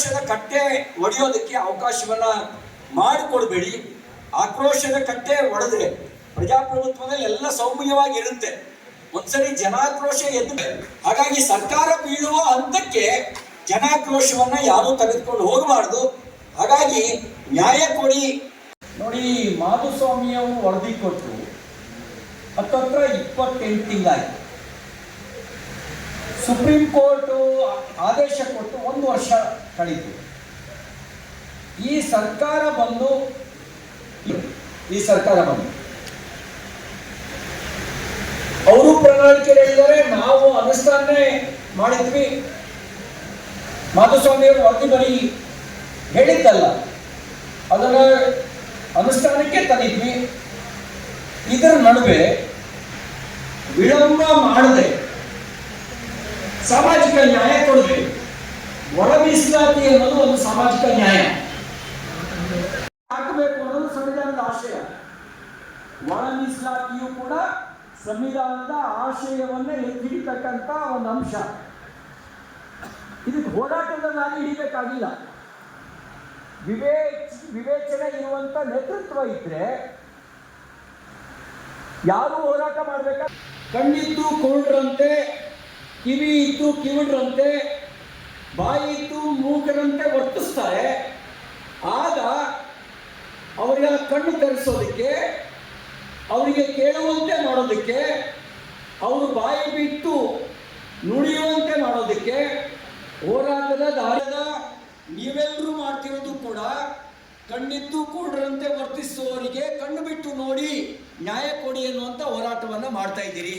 ಆಕ್ರೋಶದ ಕಟ್ಟೆ ಒಡೆಯೋದಕ್ಕೆ ಅವಕಾಶವನ್ನ ಮಾಡಿಕೊಡ್ಬೇಡಿ. ಆಕ್ರೋಶದ ಕಟ್ಟೆ ಒಡೆದ್ರೆ ಪ್ರಜಾಪ್ರಭುತ್ವದಲ್ಲಿ ಎಲ್ಲ ಸೌಮ್ಯವಾಗಿ ಇರುತ್ತೆ ಒಂದ್ಸರಿ ಜನಾಕ್ರೋಶ ಎದ್ದು ಹಾಗಾಗಿ ಸರ್ಕಾರ ಬೀಳುವ ಹಂತಕ್ಕೆ ಜನಾಕ್ರೋಶವನ್ನ ಯಾರು ತೆಗೆದುಕೊಂಡು ಹೋಗಬಾರ್ದು. ಹಾಗಾಗಿ ನ್ಯಾಯ ಕೊಡಿ. ನೋಡಿ ಮಾಧುಸ್ವಾಮಿ ಅವರು ವರದಿ ಕೊಟ್ಟು ಹತ್ತತ್ರ ಇಪ್ಪತ್ತೆಂಟು ತಿಂಗಳಾಯ್ತು. ಸುಪ್ರೀಂ ಕೋರ್ಟ್ ಆದೇಶ ಕೊಟ್ಟು ಒಂದು ವರ್ಷ ಕಳೀತು. ಈ ಸರ್ಕಾರ ಬಂದು, ಈ ಸರ್ಕಾರ ಬಂದು, ಅವರು ಪ್ರಣಾಳಿಕೆ ಹೇಳಿದರೆ ನಾವು ಅನುಷ್ಠಾನ ಮಾಡಿದ್ವಿ. ಮಾಧುಸ್ವಾಮಿ ಅವರು ವರದಿ ಬರೀ ಹೇಳಿದ್ದಲ್ಲ ಅದರ ಅನುಷ್ಠಾನಕ್ಕೆ ತಂದಿದ್ವಿ. ಇದರ ನಡುವೆ ವಿಳಂಬ ಮಾಡದೆ, ಸಾಮಾಜಿಕ ನ್ಯಾಯ ಕೊಡಬೇಕು ಒಳ ಮೀಸಲಾತಿ ಅನ್ನೋದು ಒಂದು ಸಾಮಾಜಿಕ ನ್ಯಾಯ. ಹಾಕಬೇಕು ಅನ್ನೋದು ಸಂವಿಧಾನದ ಆಶಯ. ಒಳ ಮೀಸಲಾತಿಯು ಕೂಡ ಸಂವಿಧಾನದ ಆಶಯವನ್ನ ಹಿಡಿತಕ್ಕಂತ ಒಂದು ಅಂಶ. ಇದಕ್ಕೆ ಹೋರಾಟದ ದಾರಿ ಹಿಡಿಬೇಕಾಗಿಲ್ಲ. ವಿವೇಚ, ವಿವೇಚನೆ ಇರುವಂತ ನೇತೃತ್ವ ಇದ್ರೆ ಯಾರು ಹೋರಾಟ ಮಾಡಬೇಕಾ? ಕಣ್ಣಿದ್ದು ಕುರುಡ್ರಂತೆ ಕಿವಿ ಇದ್ದು ಕಿವಿಡ್ರಂತೆ ಬಾಯಿ ಇದ್ದು ಮೂಕರಂತೆ ವರ್ತಿಸ್ತಾರೆ. ಆಗ ಅವರಿಗೆ ಕಣ್ಣು ತೆರೆಸೋದಕ್ಕೆ, ಅವರಿಗೆ ಕೇಳುವಂತೆ ಮಾಡೋದಕ್ಕೆ, ಅವರು ಬಾಯಿ ಬಿಟ್ಟು ನುಡಿಯುವಂತೆ ಮಾಡೋದಕ್ಕೆ ಹೋರಾಟದ ದಾರದ ನೀವೆಲ್ಲರೂ ಮಾಡ್ತಿರೋದು ಕೂಡ ಕಣ್ಣಿದ್ದು ಕೂಡರಂತೆ ವರ್ತಿಸುವವರಿಗೆ ಕಣ್ಣು ಬಿಟ್ಟು ನೋಡಿ ನ್ಯಾಯ ಕೊಡಿ ಎನ್ನುವಂತ ಹೋರಾಟವನ್ನು ಮಾಡ್ತಾ ಇದ್ದೀರಿ.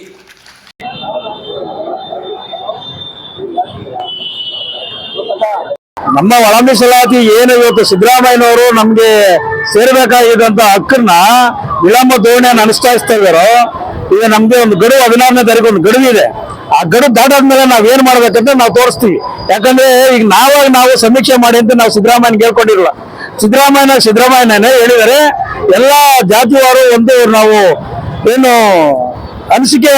ನಮ್ಮ ಒಳ ಏನು ಇವತ್ತು ಸಿದ್ದರಾಮಯ್ಯನವರು ನಮ್ಗೆ ಸೇರ್ಬೇಕಾಗಿದ್ದಂತ ಹಕ್ಕನ್ನ ವಿಳಂಬ ಧೋರಣೆಯನ್ನು ಅನುಷ್ಠಾಯಿಸ್ತಾ ಇದ್ದಾರೋ ಈಗ ನಮ್ಗೆ ಒಂದು ಗಡು ಅಭಿನಂದನೆ ತರಗ ಒಂದು ಗಡುವು ಇದೆ ಆ ಗಡು ದಾಟಾದ್ಮೇಲೆ ನಾವ್ ಏನ್ ಮಾಡ್ಬೇಕಂತ ನಾವು ತೋರಿಸ್ತೀವಿ. ಯಾಕಂದ್ರೆ ಈಗ ನಾವಾಗ ನಾವು ಸಮೀಕ್ಷೆ ಮಾಡಿ ಅಂತ ನಾವು ಸಿದ್ದರಾಮಯ್ಯನ ಕೇಳ್ಕೊಂಡಿರಲ್ಲ. ಸಿದ್ದರಾಮಯ್ಯನ ಸಿದ್ದರಾಮಯ್ಯನೇ ಹೇಳಿದರೆ ಎಲ್ಲಾ ಜಾತಿಯವರು ಒಂದು ನಾವು ಏನು ಅನಿಸಿಕೆ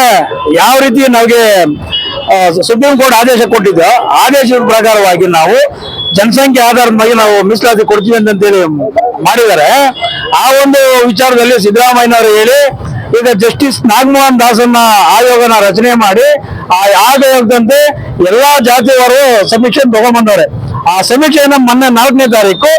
ಯಾವ ರೀತಿ ನಮಗೆ ಸುಪ್ರೀಂ ಕೋರ್ಟ್ ಆದೇಶ ಕೊಟ್ಟಿದ್ದೋ ಆದೇಶದ ಪ್ರಕಾರವಾಗಿ ನಾವು ಜನಸಂಖ್ಯೆ ಆಧಾರದ ಬಗ್ಗೆ ನಾವು ಮೀಸಲಾತಿ ಕೊಡ್ತೀವಿ ಅಂತೇಳಿ ಮಾಡಿದ್ದಾರೆ. ಆ ಒಂದು ವಿಚಾರದಲ್ಲಿ ಸಿದ್ದರಾಮಯ್ಯನವರು ಹೇಳಿ, ಈಗ ಜಸ್ಟಿಸ್ ನಾಗಮೋಹನ್ ದಾಸನ್ನ ಆಯೋಗನ ರಚನೆ ಮಾಡಿ, ಆ ಆಯೋಗದಂತೆ ಎಲ್ಲಾ ಜಾತಿಯವರು ಸಮೀಕ್ಷೆ ತಗೊಂಡ್ಬಂದವ್ರೆ. ಆ ಸಮೀಕ್ಷೆಯನ್ನ ಮೊನ್ನೆ ನಾಲ್ಕನೇ ತಾರೀಕು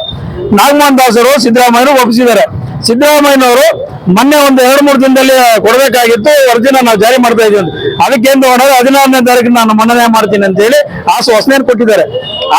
ನಾಗಮೋಹನ್ ದಾಸರು ಸಿದ್ದರಾಮಯ್ಯರು ಒಪ್ಪಿಸಿದ್ದಾರೆ. ಸಿದ್ದರಾಮಯ್ಯನವರು ಮೊನ್ನೆ ಒಂದು ಎರಡು ಮೂರು ದಿನದಲ್ಲಿ ಕೊಡಬೇಕಾಗಿತ್ತು, ಅರ್ಜಿನ ನಾವು ಜಾರಿ ಮಾಡ್ತಾ ಇದೀವಿ ಅದಕ್ಕೆ ಏನು ಮಾಡೋದು ಹದಿನಾರನೇ ತಾರೀಕು ನಾನು ಮನ್ನಣೆ ಮಾಡ್ತೀನಿ ಅಂತ ಹೇಳಿ ಆಶ್ವಾಸನೆ ಕೊಟ್ಟಿದ್ದಾರೆ.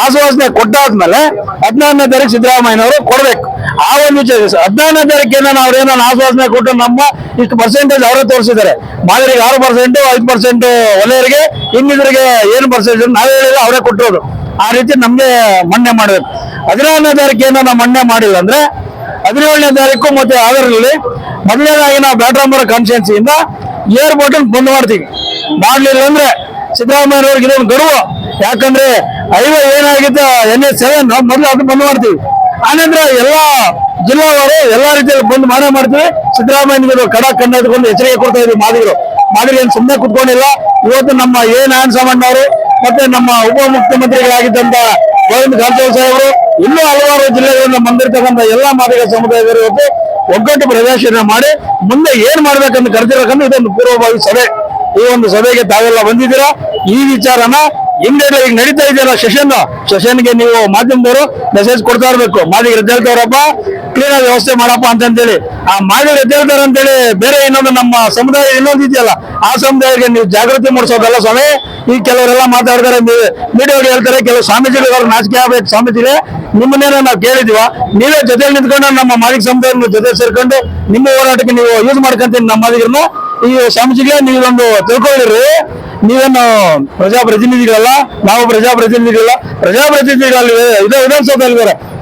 ಆಶ್ವಾಸನೆ ಕೊಟ್ಟಾದ್ಮೇಲೆ ಹದಿನಾರನೇ ತಾರೀಕು ಸಿದ್ದರಾಮಯ್ಯನವರು ಕೊಡ್ಬೇಕು. ಆ ಒಂದು ವಿಚಾರ ಹದಿನಾರನೇ ತಾರೀಕಿನ ಅವ್ರೇನೋ ಆಶ್ವಾಸನೆ ಕೊಟ್ಟು ನಮ್ಮ ಇಷ್ಟು ಪರ್ಸೆಂಟೇಜ್ ಅವರೇ ತೋರಿಸಿದ್ದಾರೆ. ಮಾದರಿಗೆ ಆರು ಪರ್ಸೆಂಟ್ ಐದು ಪರ್ಸೆಂಟ್ ಒಲೆಯರಿಗೆ, ಇನ್ನಿದ್ರಿಗೆ ಏನು ಪರ್ಸೆಂಟ್ ನಾವು ಹೇಳಿದ್ರೆ ಅವರೇ ಕೊಟ್ಟಿರೋದು. ಆ ರೀತಿ ನಮ್ಗೆ ಮನ್ನೆ ಮಾಡ್ಬೇಕು. ಹದಿನಾರನೇ ತಾರೀಕೇನೋ ನಾವು ಮನ್ನೆ ಮಾಡಿಲ್ಲ ಅಂದ್ರೆ ಹದಿನೇಳನೇ ತಾರೀಕು ಮತ್ತೆ ಆಗರಲ್ಲಿ ಮೊದಲನೇದಾಗಿ ನಾವು ಬ್ಯಾಟ್ರಾಂಬರ ಕಾನ್ಸ್ಟಿಟ್ಯೂನ್ಸಿಯಿಂದ ಏರ್ಪೋರ್ಟ್ ಬಂದ್ ಮಾಡ್ತೀವಿ. ಮಾಡ್ಲಿಲ್ಲ ಅಂದ್ರೆ ಸಿದ್ದರಾಮಯ್ಯವ್ರಿಗೆ ಇದೊಂದು ಗಡುವು ಯಾಕಂದ್ರೆ ಐವ ಏನಾಗಿತ್ತು ಎನ್ ಎಸ್ ಸೆವೆನ್ ಮೊದಲು ಅದು ಬಂದ್ ಮಾಡ್ತೀವಿ. ಆನಂತರ ಎಲ್ಲಾ ಜಿಲ್ಲಾವಾರು ಎಲ್ಲಾ ರೀತಿಯಲ್ಲಿ ಬಂದ್ ಮಾಡೇ ಮಾಡ್ತೀವಿ. ಸಿದ್ದರಾಮಯ್ಯನಿಗೆ ಇದು ಕಡ ಕಣ್ಣೆತ್ಕೊಂಡು ಎಚ್ಚರಿಕೆ ಕೊಡ್ತಾ ಇದ್ವಿ ಮಾದಿಗರು. ಮಾದಿರಿ ಏನು ಸುಮ್ಮನೆ ಕುತ್ಕೊಂಡಿಲ್ಲ. ಇವತ್ತು ನಮ್ಮ ಎ. ನಾರಾಯಣ ಸಾಮಣ್ಣವರು ಮತ್ತೆ ನಮ್ಮ ಉಪ ಮುಖ್ಯಮಂತ್ರಿಗಳಾಗಿದ್ದಂತ ಗೋವಿಂದ ಕಾರಜೋಳ ಸಾಹೇಬರು, ಇನ್ನೂ ಹಲವಾರು ಜಿಲ್ಲೆಗಳಿಂದ ಬಂದಿರತಕ್ಕಂಥ ಎಲ್ಲಾ ಮಾದಿಗ ಸಮುದಾಯದವರು ಇವತ್ತು ಒಗ್ಗಟ್ಟು ಪ್ರದರ್ಶನ ಮಾಡಿ ಮುಂದೆ ಏನ್ ಮಾಡ್ಬೇಕಂತ ಕರೆದಿರಕಂತ ಇದೊಂದು ಪೂರ್ವಭಾವಿ ಸಭೆ. ಈ ಒಂದು ಸಭೆಗೆ ತಾವೆಲ್ಲ ಬಂದಿದ್ದೀರಾ? ಈ ವಿಚಾರನ ಹಿಂದೆ ಈಗ ನಡೀತಾ ಇದೆಯಲ್ಲ ಸೆಷನ್? ಸೆಷನ್ಗೆ ನೀವು ಮಾಧ್ಯಮದವರು ಮೆಸೇಜ್ ಕೊಡ್ತಾ ಇರ್ಬೇಕು. ಮಾದಿಗೆ ರದ್ದೇಳ್ತಾರಪ್ಪ ಕ್ಲೀನ್ ಆಗಿ ವ್ಯವಸ್ಥೆ ಮಾಡಪ್ಪ ಅಂತಂತೇಳಿ ಆ ಮಾದಿಗೆ ರದ್ದೇಳ್ತಾರ ಅಂತೇಳಿ ಬೇರೆ ಇನ್ನೊಂದು ನಮ್ಮ ಸಮುದಾಯ ಇನ್ನೊಂದು ಇದೆಯಲ್ಲ, ಆ ಸಮುದಾಯಕ್ಕೆ ನೀವು ಜಾಗೃತಿ ಮೂಡಿಸೋದಲ್ಲ ಸ್ವಾಮಿ. ಈ ಕೆಲವರೆಲ್ಲ ಮಾತಾಡ್ತಾರೆ ಮೀಡಿಯಾಗೆ ಹೇಳ್ತಾರೆ, ಕೆಲವು ಸ್ವಾಮೀಜಿಗಳು ನಾಚಿಕೆ ಆಗ್ಬೇಕು ಸ್ವಾಮೀಜಿಗೆ ನಿಮ್ಮನ್ನೇನೋ ನಾವು ಕೇಳಿದೀವ. ನೀವೇ ಜೊತೆಲಿ ನಿಂತ್ಕೊಂಡು ನಮ್ಮ ಮಾದಿಕ ಸಮುದಾಯ ಜೊತೆ ಸೇರ್ಕೊಂಡು ನಿಮ್ಮ ಹೋರಾಟಕ್ಕೆ ನೀವು ಯೂಸ್ ಮಾಡ್ಕೊಂತೀನಿ ನಮ್ಮ ಮಾದಿಗರನ್ನು. ಈ ಸ್ವಾಮೀಜಿಗೆ ನೀವೊಂದು ತಿಳ್ಕೊಳ್ಳಿರಿ. ನೀವೇನು ಪ್ರಜಾಪ್ರತಿನಿಧಿಗಳಲ್ಲ? ನಾವು ಪ್ರಜಾಪ್ರತಿನಿಧಿಗಳಲ್ಲ. ಪ್ರಜಾಪ್ರತಿನಿಧಿಗಳಲ್ಲಿ, ಇದೇ ವಿಧಾನಸೌಧದಲ್ಲಿ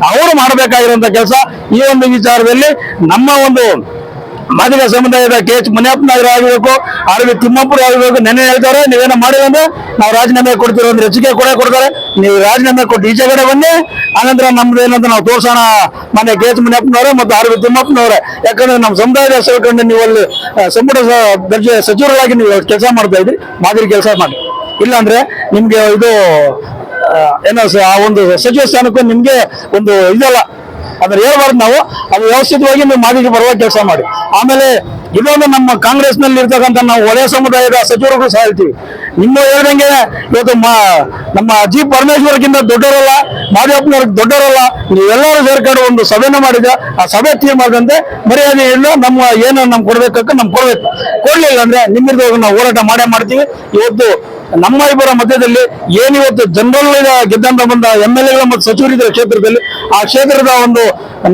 ಅವರು ಮಾಡಬೇಕಾಗಿರುವಂತ ಕೆಲಸ ಈ ಒಂದು ವಿಚಾರದಲ್ಲಿ ನಮ್ಮ ಒಂದು ಮಾದಿಗ ಸಮುದಾಯದ ಕೆ ಎಚ್ ಮುನಿಯಪ್ಪನವರು ಆಗಬೇಕು, ಆರ್ ವಿ ತಿಮ್ಮಪ್ಪರು ಆಗಬೇಕು. ನೆನ್ನೆ ಹೇಳ್ತಾರೆ, ನೀವೇನೋ ಮಾಡಿಲ್ಲ ಅಂದ್ರೆ ನಾವು ರಾಜೀನಾಮೆ ಕೊಡ್ತೀವಿ ಅಂದ್ರೆ ಹೆಚ್ಚಿಗೆ ಕೂಡ ಕೊಡ್ತಾರೆ. ನೀವು ರಾಜೀನಾಮೆ ಕೊಟ್ಟು ಈಚೆ ಕಡೆ ಬನ್ನಿ, ಆನಂತರ ನಮ್ದು ಏನಂತ ನಾವು ತೋರ್ಸೋಣ ಮನೆ ಕೆ ಎಚ್ ಮುನಿಯಪ್ಪನವರೇ ಮತ್ತು ಆರ್ ವಿ ತಿಮ್ಮಪ್ಪನವರೇ. ಯಾಕಂದ್ರೆ ನಮ್ಮ ಸಮುದಾಯದ ಸೇರ್ಕೊಂಡು ನೀವು ಅಲ್ಲಿ ಸಂಪುಟ ದರ್ಜೆ ಸಚಿವರಾಗಿ ನೀವು ಕೆಲಸ ಮಾಡ್ತಾ ಇದ್ರಿ ಮಾದರಿ ಕೆಲಸ ಮಾಡಿ. ಇಲ್ಲಾಂದ್ರೆ ನಿಮ್ಗೆ ಇದು ಏನೋ ಆ ಒಂದು ಸಚಿವ ಸ್ಥಾನಕ್ಕೂ ನಿಮ್ಗೆ ಒಂದು ಇದಲ್ಲ. ಅದನ್ನ ಹೇಳ್ಬಾರ್ದು ನಾವು. ಅದು ವ್ಯವಸ್ಥಿತವಾಗಿ ನೀವು ಮಾದಿಗೆ ಬರುವ ಕೆಲಸ ಮಾಡಿ. ಆಮೇಲೆ ಇದೊಂದು ನಮ್ಮ ಕಾಂಗ್ರೆಸ್ನಲ್ಲಿ ಇರ್ತಕ್ಕಂಥ ನಾವು ಒಳ್ಳೆಯ ಸಮುದಾಯದ ಸಚಿವರುಗಳು ಸಹ ಹೇಳ್ತೀವಿ. ನಿಮ್ಮ ಹೇಳ್ದಂಗೆ ಇವತ್ತು ನಮ್ಮ ಜಿ ಪರಮೇಶ್ವರ್ಗಿಂತ ದೊಡ್ಡವರಲ್ಲ, ಮಾದೇವಪ್ಪನವ್ರ ದೊಡ್ಡವರಲ್ಲ, ನೀವೆಲ್ಲರೂ ಸೇರ್ಕೊಂಡು ಒಂದು ಸಭೆನ ಮಾಡಿದ ಆ ಸಭೆ ತೀರ್ಮಾನದಂತೆ ಮರ್ಯಾದೆ ಇಲ್ಲ ನಮ್ಮ ಏನು ನಮ್ಗೆ ಕೊಡ್ಬೇಕು ನಮ್ಗೆ ಕೊಡ್ಬೇಕು. ಕೊಡ್ಲಿಲ್ಲ ಅಂದ್ರೆ ನಿಮ್ಮಿಂದ ನಾವು ಹೋರಾಟ ಮಾಡೇ ಮಾಡ್ತೀವಿ. ಇವತ್ತು ನಮ್ಮ ಇಬ್ಬರ ಮಧ್ಯದಲ್ಲಿ ಏನಿವತ್ತು ಜನರಲ್ ಗೆದ್ದಂತ ಬಂದ ಎಂ ಎಲ್ ಎಗಳು ಮತ್ತು ಸಚಿವರಿದ್ದ ಕ್ಷೇತ್ರದಲ್ಲಿ ಆ ಕ್ಷೇತ್ರದ ಒಂದು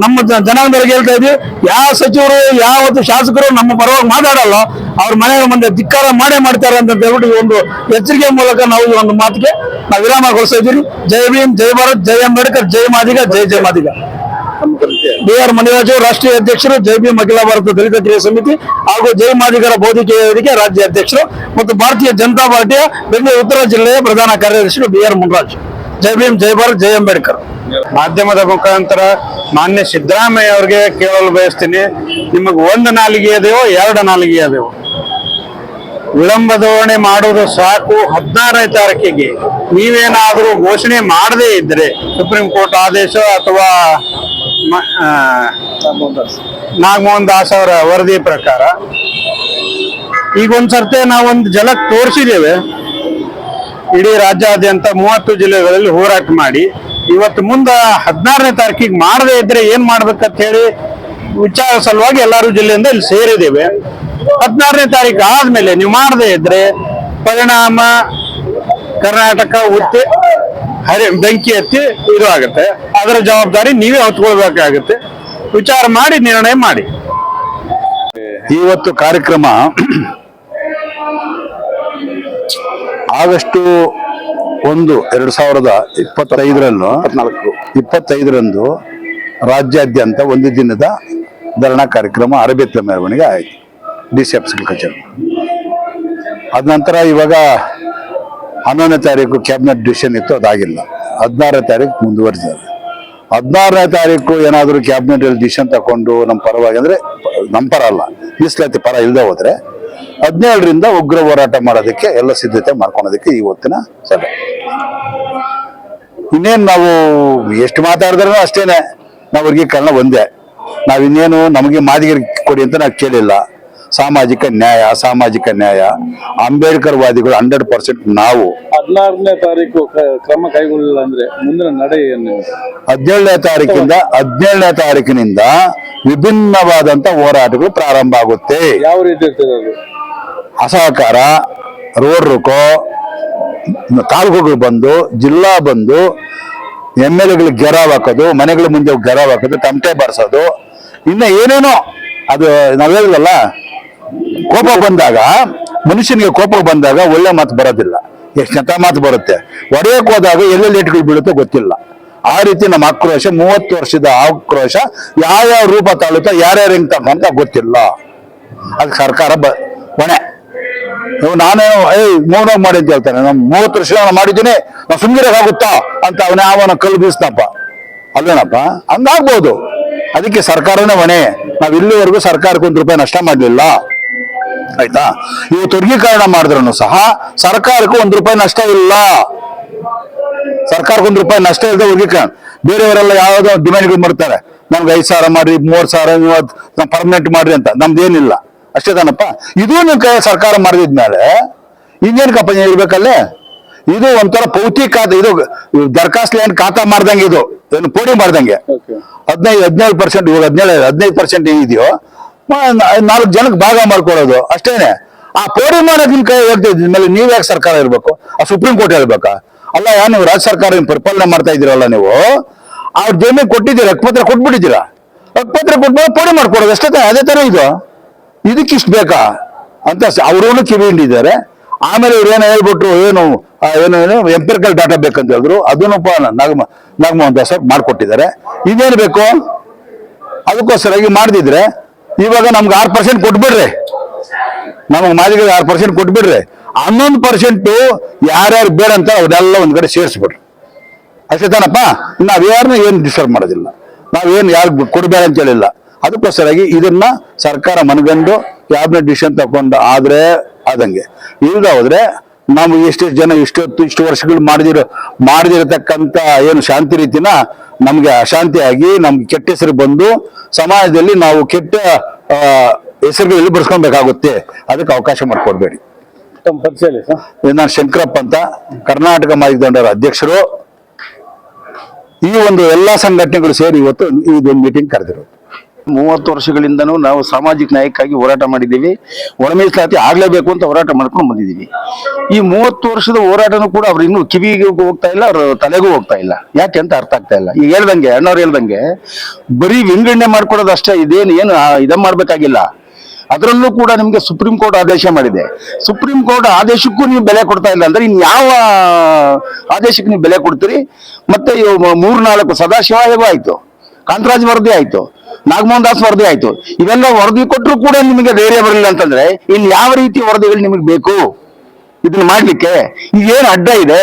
ನಮ್ಮ ಜನಾಂಗದವ್ರಿಗೆ ಹೇಳ್ತಾ ಇದ್ವಿ. ಯಾವ ಸಚಿವರು, ಯಾವತ್ತು ಶಾಸಕರು ನಮ್ಮ ಪರವಾಗಿ ಮಾತಾಡಲ್ಲ, ಅವ್ರ ಮನೆಯ ಮುಂದೆ ಧಿಕ್ಕಾರ ಮಾಡೇ ಮಾಡ್ತಾರೆ ಅಂತ ಹೇಳ್ಬಿಟ್ಟು ಒಂದು ಎಚ್ಚರಿಕೆ ಮೂಲಕ ನಾವು ಈ ಒಂದು ಮಾತಿಗೆ ನಾವು ವಿರಾಮಗೊಳಿಸ್ತಾ ಇದ್ದೀವಿ. ಜೈ ಭೀಮ್, ಜೈ ಭಾರತ್, ಜೈ ಅಂಬೇಡ್ಕರ್, ಜೈ ಮಾದಿಗ, ಜೈ ಜೈ ಮಾದಿಗ. ಬಿ ಆರ್ ಮಣಿರಾಜು ರಾಷ್ಟ್ರೀಯ ಅಧ್ಯಕ್ಷರು, ಜೈ ಅಖಿಲ ಭಾರತ ದಲಿತ ಕ್ರಿಯಾ ಸಮಿತಿ ಹಾಗೂ ಜೈ ಮಾದಿಗರ ಬೌದ್ಧಿಕ ವೇದಿಕೆ ರಾಜ್ಯ ಅಧ್ಯಕ್ಷರು ಮತ್ತು ಭಾರತೀಯ ಜನತಾ ಪಾರ್ಟಿಯ ಬೆಂಗಳೂರು ಉತ್ತರ ಜಿಲ್ಲೆಯ ಪ್ರಧಾನ ಕಾರ್ಯದರ್ಶಿ ಬಿಆರ್ ಮುನ್ರಾಜ್. ಜೈ ಭೀಮ್, ಜೈ ಭಾರತ್, ಜೈ ಅಂಬೇಡ್ಕರ್. ಮಾಧ್ಯಮದ ಮುಖಾಂತರ ಮಾನ್ಯ ಸಿದ್ದರಾಮಯ್ಯ ಅವರಿಗೆ ಕೇಳಲು ಬಯಸ್ತೀನಿ. ನಿಮಗೆ ಒಂದು ನಾಲಿಗೆ ಅದೆಯೋ ಎರಡು ನಾಲಿಗೆ ಅದೇವೋ. ವಿಳಂಬ ಧೋರಣೆ ಮಾಡುವುದು ಸಾಕು. ಹದಿನಾರನೇ ತಾರೀಕಿಗೆ ನೀವೇನಾದರೂ ಘೋಷಣೆ ಮಾಡದೇ ಇದ್ರೆ ಸುಪ್ರೀಂ ಕೋರ್ಟ್ ಆದೇಶ ಅಥವಾ ನಾಗಮೋಹನ್ ದಾಸ್ ಅವರ ವರದಿ ಪ್ರಕಾರ ಈಗ ಒಂದ್ ಸರ್ತೆ ನಾವೊಂದು ಜಲಕ್ ತೋರಿಸಿದ್ದೇವೆ. ಇಡೀ ರಾಜ್ಯಾದ್ಯಂತ ಮೂವತ್ತು ಜಿಲ್ಲೆಗಳಲ್ಲಿ ಹೋರಾಟ ಮಾಡಿ, ಇವತ್ತು ಮುಂದ ಹದಿನಾರನೇ ತಾರೀಕಿಗೆ ಮಾಡದೇ ಇದ್ರೆ ಏನ್ ಮಾಡ್ಬೇಕಂತ ಹೇಳಿ ವಿಚಾರ ಸಲುವಾಗಿ ಎಲ್ಲರೂ ಜಿಲ್ಲೆಯಿಂದ ಇಲ್ಲಿ ಸೇರಿದ್ದೇವೆ. ಹದಿನಾರನೇ ತಾರೀಕು ಆದ್ಮೇಲೆ ನೀವು ಮಾಡದೇ ಇದ್ರೆ ಪರಿಣಾಮ ಕರ್ನಾಟಕ ಉತ್ತಿ ಹರಿ ಬೆಂಕಿ ಎತ್ತಿ ಇದು ಆಗುತ್ತೆ. ಅದರ ಜವಾಬ್ದಾರಿ ನೀವೇ ಹೊತ್ಕೊಳ್ಬೇಕಾಗುತ್ತೆ. ವಿಚಾರ ಮಾಡಿ ನಿರ್ಣಯ ಮಾಡಿ. ಇವತ್ತು ಕಾರ್ಯಕ್ರಮ ಆಗಸ್ಟು ಒಂದು ಎರಡು ಸಾವಿರದ ಇಪ್ಪತ್ತೈದರನ್ನು ಇಪ್ಪತ್ತೈದರಂದು ರಾಜ್ಯಾದ್ಯಂತ ಒಂದು ದಿನದ ಧರಣಾ ಕಾರ್ಯಕ್ರಮ ಅರಬೇತ್ರ ಮೆರವಣಿಗೆ ಆಯಿತು. ಡಿ ಸಿ ಕಚೇರಿ. ಅದ ನಂತರ ಇವಾಗ ಹನ್ನೊಂದನೇ ತಾರೀಕು ಕ್ಯಾಬಿನೆಟ್ ಡಿಸಿಷನ್ ಇತ್ತು, ಅದಾಗಿಲ್ಲ. ಹದಿನಾರನೇ ತಾರೀಕು ಮುಂದುವರಿಸಿದ್ದಾರೆ. ಹದಿನಾರನೇ ತಾರೀಕು ಏನಾದರೂ ಕ್ಯಾಬಿನೆಟ್ ಡಿಸಿಷನ್ ತಗೊಂಡು ನಮ್ಮ ಪರವಾಗಿ ಅಂದರೆ, ನಮ್ಮ ಪರ ಅಲ್ಲ, ಮೀಸಲಾತಿ ಪರ ಇಲ್ಲದೆ ಹೋದ್ರೆ, ಹದಿನೇಳರಿಂದ ಉಗ್ರ ಹೋರಾಟ ಮಾಡೋದಕ್ಕೆ ಎಲ್ಲ ಸಿದ್ಧತೆ ಮಾಡ್ಕೊಳೋದಕ್ಕೆ ಇವತ್ತಿನ ಸಭೆ. ಇನ್ನೇನು ನಾವು ಎಷ್ಟು ಮಾತಾಡಿದ್ರೂ ಅಷ್ಟೇನೆ, ನಾವು ವರ್ಗೀಕರಣ ಒಂದೇ. ನಾವಿನ್ನೇನು ನಮಗೆ ಮಾದಿಗರಿಗೆ ಕೊಡಿ ಅಂತ ನಾವು ಕೇಳಿಲ್ಲ. ಸಾಮಾಜಿಕ ನ್ಯಾಯ ಸಾಮಾಜಿಕ ನ್ಯಾಯ. ಅಂಬೇಡ್ಕರ್ ವಾದಿಗಳು ಹಂಡ್ರೆಡ್ ಪರ್ಸೆಂಟ್ ನಾವು. ಹದಿನಾರನೇ ತಾರೀಕು ಕ್ರಮ ಕೈಗೊಳ್ಳಲಿಲ್ಲ ಅಂದ್ರೆ ಮುಂದಿನ ನಡೆ ಏನು ಹದಿನೇಳನೇ ತಾರೀಕಿಂದ ಹದಿನೇಳನೇ ತಾರೀಕಿನಿಂದ ವಿಭಿನ್ನವಾದಂತ ಹೋರಾಟಗಳು ಪ್ರಾರಂಭ ಆಗುತ್ತೆ. ಯಾವ ರೀತಿ ಇರ್ತದೆ ಅದು? ಅಸಹಕಾರ ರೋಡ್ ರುಕೋ ತಾಲೂಕುಗಳು ಬಂದು ಜಿಲ್ಲಾ ಬಂದು ಎಂ ಎಲ್ ಎಗಳಿಗೆ ಗೆರಾವ್ ಹಾಕೋದು ಮನೆಗಳ ಮುಂದೆ ಗೆರಾವ್ ಹಾಕೋದು ತಮಟೆ ಬಾರಿಸೋದು ಇನ್ನ ಏನೇನೋ ಅದು ನಾವ್ ಹೇಳಿದ್ವಲ್ಲ ಕೋಪ ಬಂದಾಗ, ಮನುಷ್ಯನಿಗೆ ಕೋಪ ಬಂದಾಗ ಒಳ್ಳೆ ಮಾತು ಬರೋದಿಲ್ಲ. ಎಷ್ಟು ಮಾತು ಬರುತ್ತೆ? ಒಡೆಯಕ್ಕೆ ಹೋದಾಗ ಎಲ್ಲೆಲ್ಲಿ ಏಟುಗಳು ಬೀಳುತ್ತೋ ಗೊತ್ತಿಲ್ಲ. ಆ ರೀತಿ ನಮ್ಮ ಆಕ್ರೋಶ, ಮೂವತ್ತು ವರ್ಷದ ಆಕ್ರೋಶ ಯಾವ್ಯಾವ ರೂಪ ತಾಳುತ್ತೋ ಯಾರ್ಯಾರು ಹೆಂಗ್ ಅಂತ ಗೊತ್ತಿಲ್ಲ. ಅದು ಸರ್ಕಾರ ಬ, ಹೊಣೆ. ನಾನೇ ಏಯ್, ಮೌನ ಮಾಡಿ ಅಂತ ಹೇಳ್ತಾನೆ. ನಾನು ಮೂವತ್ತು ವರ್ಷ ನಾನು ಮಾಡಿದ್ದೀನಿ ನಾವು ಆಗುತ್ತಾ ಅಂತ ಅವನೇ ಅವನ ಕಲ್ಲು ಬೀಸ್ನಪ್ಪ ಅಲ್ವೇನಪ್ಪ? ಹಂಗಾಗ್ಬೋದು. ಅದಕ್ಕೆ ಸರ್ಕಾರನೇ ಹೊಣೆ. ನಾವ್ ಇಲ್ಲಿವರೆಗೂ ಸರ್ಕಾರಕ್ಕೆ ಒಂದು ರೂಪಾಯಿ ನಷ್ಟ ಮಾಡಲಿಲ್ಲ. ಆಯ್ತಾ? ಇವು ವರ್ಗೀಕರಣ ಮಾಡಿದ್ರು ಸಹ ಸರ್ಕಾರಕ್ಕೂ ಒಂದ್ ರೂಪಾಯಿ ನಷ್ಟ ಇಲ್ಲ. ಸರ್ಕಾರಕ್ಕೆ ಒಂದ್ ರೂಪಾಯಿ ನಷ್ಟ ಇಲ್ಲದೆ ವರ್ಗೀಕರಣ. ಬೇರೆಯವರೆಲ್ಲ ಯಾವ್ದೋ ಡಿಮ್ಯಾಂಡ್ಗಳು ಮಾಡ್ತಾರೆ. ನಮ್ಗೆ ಐದು ಸಾವಿರ ಮಾಡಿ ಮೂವತ್ತು ಸಾವಿರ ಪರ್ಮನೆಂಟ್ ಮಾಡ್ರಿ ಅಂತ. ನಮ್ದೇನಿಲ್ಲ ಅಷ್ಟೇ ತಾನಪ್ಪ. ಇದು ನಿಮ್ ಕೈ ಸರ್ಕಾರ ಮಾಡಿದ್ಮೇಲೆ ಇನ್ನೇನು ಕಂಪನಿ ಇರ್ಬೇಕಲ್ಲೇ ಇದು ಒಂಥರ ಪೌತಿ ಖಾತೆ. ಇದು ದರ್ಖಾಸ್ತ್ ಲ್ಯಾಂಡ್ ಖಾತಾ ಮಾಡ್ದಂಗೆ ಇದು. ಏನು ಪೋಡಿ ಮಾಡ್ದಂಗೆ. ಹದಿನೈದು ಹದಿನೇಳು ಪರ್ಸೆಂಟ್ ಇವಾಗ ಹದಿನೇಳು ಹದಿನೈದು ಪರ್ಸೆಂಟ್ ಇದೆಯೋ ನಾಲ್ಕು ಜನಕ್ಕೆ ಭಾಗ ಮಾಡ್ಕೊಳ್ಳೋದು ಅಷ್ಟೇನೆ. ಆ ಪೋಡಿ ನಿಮ್ ಕೈ ಹೋಗ್ತಾ ಮೇಲೆ ನೀವ್ ಯಾಕೆ ಸರ್ಕಾರ ಇರ್ಬೇಕು? ಆ ಸುಪ್ರೀಂ ಕೋರ್ಟ್ ಹೇಳ್ಬೇಕಾ? ಅಲ್ಲ ನೀವು ರಾಜ್ಯ ಸರ್ಕಾರ ಪರಿಪಾಲನೆ ಮಾಡ್ತಾ ಇದ್ದೀರಲ್ಲ ನೀವು? ಅವ್ರ ಜಮೀನ್ ಕೊಟ್ಟಿದ್ದೀರಾ ಪತ್ರ ಕೊಟ್ಬಿಟ್ಟಿದ್ದೀರಾ? ಪತ್ರ ಕೊಟ್ಬಿಟ್ಟು ಪೋಡಿ ಮಾಡ್ಕೊಡೋದು ಅಷ್ಟೇ ಅದೇ ತರ ಇದು? ಇದಕ್ಕಿಷ್ಟು ಬೇಕಾ? ಅಂತ ಅವರು ಕಿವಿ ಹಿಂಡಿದ್ದಾರೆ ಆಮೇಲೆ ಇವ್ರು ಏನೋ ಹೇಳ್ಬಿಟ್ರು, ಏನು ಏನು ಎಂಪಿರಿಕಲ್ ಡಾಟಾ ಬೇಕಂತ ಹೇಳಿದ್ರು. ಅದನ್ನು ನಾಗಮ, ನಾಗಮೋಹನ್ ದಾಸ್ ಮಾಡ್ಕೊಟ್ಟಿದ್ದಾರೆ. ಇದೇನು ಬೇಕು? ಅದಕ್ಕೋಸ್ಕರ ಈಗ ಮಾಡ್ದಿದ್ರೆ ಇವಾಗ ನಮ್ಗೆ ಆರು ಪರ್ಸೆಂಟ್ ಕೊಟ್ಬಿಡ್ರಿ. ನಮಗೆ ಮಾದಿಗಳಿಗೆ ಆರು ಪರ್ಸೆಂಟ್ ಕೊಟ್ಬಿಡ್ರಿ. ಹನ್ನೊಂದು ಪರ್ಸೆಂಟು ಯಾರ್ಯಾರು ಬೇಡ ಅಂತ ಅದೆಲ್ಲ ಒಂದು ಕಡೆ ಸೇರಿಸ್ಬಿಡ್ರಿ. ಅಷ್ಟೇ ತಾನಪ್ಪ? ನಾವ್ ಯಾರನ್ನ ಏನು ಡಿಸ್ಟರ್ಬ್ ಮಾಡೋದಿಲ್ಲ. ನಾವೇನು ಯಾರು ಕೊಡಬೇಡ ಅಂತ ಹೇಳಿಲ್ಲ. ಅದಕ್ಕೋಸ್ಕರಾಗಿ ಇದನ್ನ ಸರ್ಕಾರ ಮನಗಂಡು ಕ್ಯಾಬಿನೆಟ್ ಡಿಸಿಷನ್ ತಗೊಂಡು ಆದ್ರೆ ಆದಂಗೆ. ಇಲ್ದ ಹೋದ್ರೆ ನಾವು ಎಷ್ಟೆಷ್ಟು ಜನ ಇಷ್ಟೊತ್ತು ಇಷ್ಟು ವರ್ಷಗಳು ಮಾಡಿದಿರೋ ಮಾಡಿದಿರತಕ್ಕಂಥ ಏನು ಶಾಂತಿ ರೀತಿನ ನಮ್ಗೆ ಅಶಾಂತಿಯಾಗಿ ನಮ್ಗೆ ಕೆಟ್ಟ ಹೆಸರು ಬಂದು ಸಮಾಜದಲ್ಲಿ ನಾವು ಕೆಟ್ಟ ಹೆಸರುಗಳಲ್ಲಿ ಬರ್ಸ್ಕೊಬೇಕಾಗುತ್ತೆ ಅದಕ್ಕೆ ಅವಕಾಶ ಮಾಡಿಕೊಡ್ಬೇಡಿ. ನಾನು ಶಂಕರಪ್ಪ ಅಂತ. ಕರ್ನಾಟಕ ಮಾಹಿತಿ ಅಧ್ಯಕ್ಷರು. ಈ ಒಂದು ಎಲ್ಲಾ ಸಂಘಟನೆಗಳು ಸೇರಿ ಇವತ್ತು ಇದೊಂದು ಮೀಟಿಂಗ್ ಕರೆದಿರೋದು. ಮೂವತ್ತು ವರ್ಷಗಳಿಂದನೂ ನಾವು ಸಾಮಾಜಿಕ ನ್ಯಾಯಕ್ಕಾಗಿ ಹೋರಾಟ ಮಾಡಿದ್ದೀವಿ. ಒಳ ಮೀಸಲಾತಿ ಆಗಲೇಬೇಕು ಅಂತ ಹೋರಾಟ ಮಾಡ್ಕೊಂಡು ಬಂದಿದ್ದೀವಿ. ಈ ಮೂವತ್ತು ವರ್ಷದ ಹೋರಾಟನೂ ಕೂಡ ಅವ್ರು ಇನ್ನೂ ಕಿವಿಗೆ ಹೋಗ್ತಾ ಇಲ್ಲ, ಅವ್ರ ತಲೆಗೂ ಹೋಗ್ತಾ ಇಲ್ಲ. ಯಾಕೆ ಅಂತ ಅರ್ಥ ಆಗ್ತಾ ಇಲ್ಲ. ಈಗ ಹೇಳ್ದಂಗೆ, ಅಣ್ಣವ್ರು ಹೇಳ್ದಂಗೆ, ಬರೀ ವಿಂಗಡಣೆ ಮಾಡ್ಕೊಡೋದು ಅಷ್ಟೇ, ಇದೇನು, ಏನು ಇದ ಮಾಡ್ಬೇಕಾಗಿಲ್ಲ. ಅದರಲ್ಲೂ ಕೂಡ ನಿಮಗೆ ಸುಪ್ರೀಂ ಕೋರ್ಟ್ ಆದೇಶ ಮಾಡಿದೆ. ಸುಪ್ರೀಂ ಕೋರ್ಟ್ ಆದೇಶಕ್ಕೂ ನೀವು ಬೆಲೆ ಕೊಡ್ತಾ ಇಲ್ಲ ಅಂದ್ರೆ ಇನ್ಯಾವ ಆದೇಶಕ್ಕೆ ನೀವು ಬೆಲೆ ಕೊಡ್ತೀರಿ? ಮತ್ತೆ ಮೂರ್ನಾಲ್ಕು ಸದಾಶಿವ ಹೇಗೂ ಆಯ್ತು ಕಾಂತರಾಜ್ ವರದಿ ಆಯ್ತು ನಾಗಮೋಹನ್ ದಾಸ್ ವರದಿ ಆಯ್ತು. ಇವೆಲ್ಲ ವರದಿ ಕೊಟ್ಟರು ಕೂಡ ನಿಮಗೆ ಧೈರ್ಯ ಬರಲಿಲ್ಲ ಅಂತಂದ್ರೆ, ಇನ್ ಯಾವ ರೀತಿ ವರದಿಗಳು ನಿಮಗೆ ಬೇಕು? ಇದನ್ನ ಮಾಡ್ಲಿಕ್ಕೆ ಈಗೇನು ಅಡ್ಡ ಇದೆ?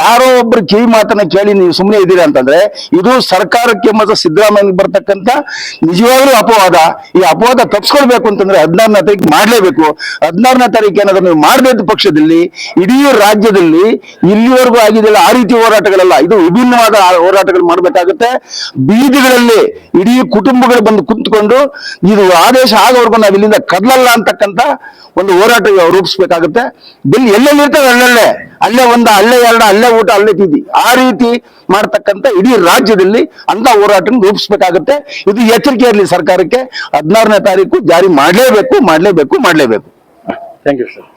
ಯಾರೋ ಒಬ್ರು ಕಿವಿ ಮಾತನ್ನ ಕೇಳಿ ನೀವು ಸುಮ್ಮನೆ ಇದ್ದೀರಾ ಅಂತಂದ್ರೆ, ಇದು ಸರ್ಕಾರಕ್ಕೆ ಮತ್ತು ಸಿದ್ದರಾಮಯ್ಯ ಬರ್ತಕ್ಕಂತ ನಿಜವಾಗ್ಲೂ ಅಪವಾದ. ಈ ಅಪವಾದ ತಪ್ಪಿಸ್ಕೊಳ್ಬೇಕು ಅಂತಂದ್ರೆ ಹದಿನಾರನೇ ತಾರೀಕು ಮಾಡ್ಲೇಬೇಕು. ಹದಿನಾರನೇ ತಾರೀಕು ಏನಾದ್ರು ನೀವು ಮಾಡಬೇಕು ಪಕ್ಷದಲ್ಲಿ, ಇಡೀ ರಾಜ್ಯದಲ್ಲಿ ಇಲ್ಲಿವರೆಗೂ ಆಗಿದೆಯಲ್ಲ ಆ ರೀತಿ ಹೋರಾಟಗಳಲ್ಲ, ಇದು ವಿಭಿನ್ನವಾದ ಹೋರಾಟಗಳು ಮಾಡ್ಬೇಕಾಗುತ್ತೆ. ಬೀದಿಗಳಲ್ಲಿ ಇಡೀ ಕುಟುಂಬಗಳು ಬಂದು ಕುಂತ್ಕೊಂಡು, ಇದು ಆದೇಶ ಆಗೋವರೆಗೂ ನಾವು ಇಲ್ಲಿಂದ ಕದಲಲ್ಲ ಅಂತಕ್ಕಂತ ಒಂದು ಹೋರಾಟ ರೂಪಿಸ್ಬೇಕಾಗುತ್ತೆ. ಬಿಲ್ ಎಲ್ಲೆಲ್ಲಿ ಅಲ್ಲಲ್ಲೇ? ಅಲ್ಲೇ ಒಂದು, ಅಲ್ಲೇ ಎರಡು, ಅಲ್ಲೇ ಊಟ, ಅಲ್ಲೇ ತಿದ್ದಿ ಆ ರೀತಿ ಮಾಡ್ತಕ್ಕಂಥ ಇಡೀ ರಾಜ್ಯದಲ್ಲಿ ಅಂತ ಹೋರಾಟ ರೂಪಿಸ್ಬೇಕಾಗುತ್ತೆ. ಇದು ಎಚ್ಚರಿಕೆ ಇರಲಿ ಸರ್ಕಾರಕ್ಕೆ. ಹದಿನಾರನೇ ತಾರೀಕು ಜಾರಿ ಮಾಡಲೇಬೇಕು ಮಾಡಲೇಬೇಕು ಮಾಡಲೇಬೇಕು. Thank you sir